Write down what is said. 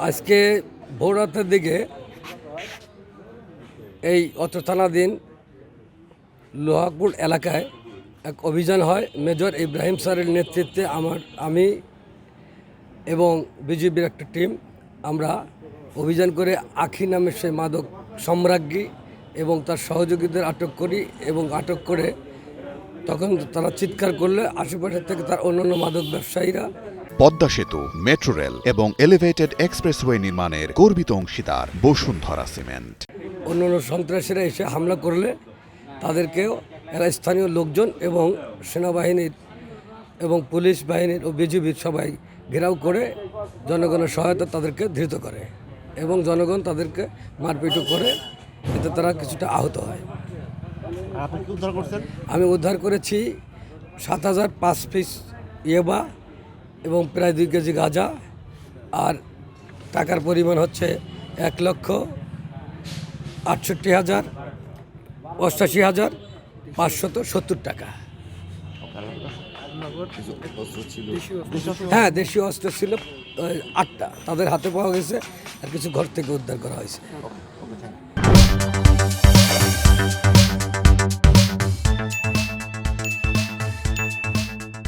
আজকে ভোর রাতের দিকে এই অত্র থানাধীন লোহাপুর এলাকায় এক অভিযান হয়। মেজর ইব্রাহিম স্যারের নেতৃত্বে আমার আমি এবং বিজেপির একটা টিম আমরা অভিযান করে আখি নামের সেই মাদক সম্রাজ্ঞী এবং তার সহযোগীদের আটক করি এবং আটক করে তখন তারা চিৎকার করলে আশেপাশের থেকে তার অন্যান্য মাদক ব্যবসায়ীরা। পদ্মা সেতু মেট্রো রেল এবং এলিভেটেড এক্সপ্রেসওয়ে নির্মাণের গর্বিত অংশীদার বসুন্ধরা সিমেন্ট। অন্যান্য সন্ত্রাসীরা এসে হামলা করলে তাদেরকেও এরা স্থানীয় লোকজন এবং সেনাবাহিনীর এবং পুলিশ বাহিনীর ও বিজিবির সবাই ঘেরাও করে জনগণের সহায়তা তাদেরকে ধৃত করে এবং জনগণ তাদেরকে মারপিটও করে এতে তারা কিছুটা আহত হয়। আপনি উদ্ধার করছেন? আমি উদ্ধার করেছি সাত হাজার পাঁচ পিস ইয়েবা এবং প্রায় দুই কেজি গাঁজা আর টাকার পরিমাণ হচ্ছে এক লক্ষ আটষট্টি হাজার অষ্টাশি হাজার পাঁচশত সত্তর টাকা। হ্যাঁ দেশীয় অস্ত্র ছিল আটটা। তাদের হাতে পাওয়া গেছে, আর কিছু ঘর থেকে উদ্ধার করা হয়েছে।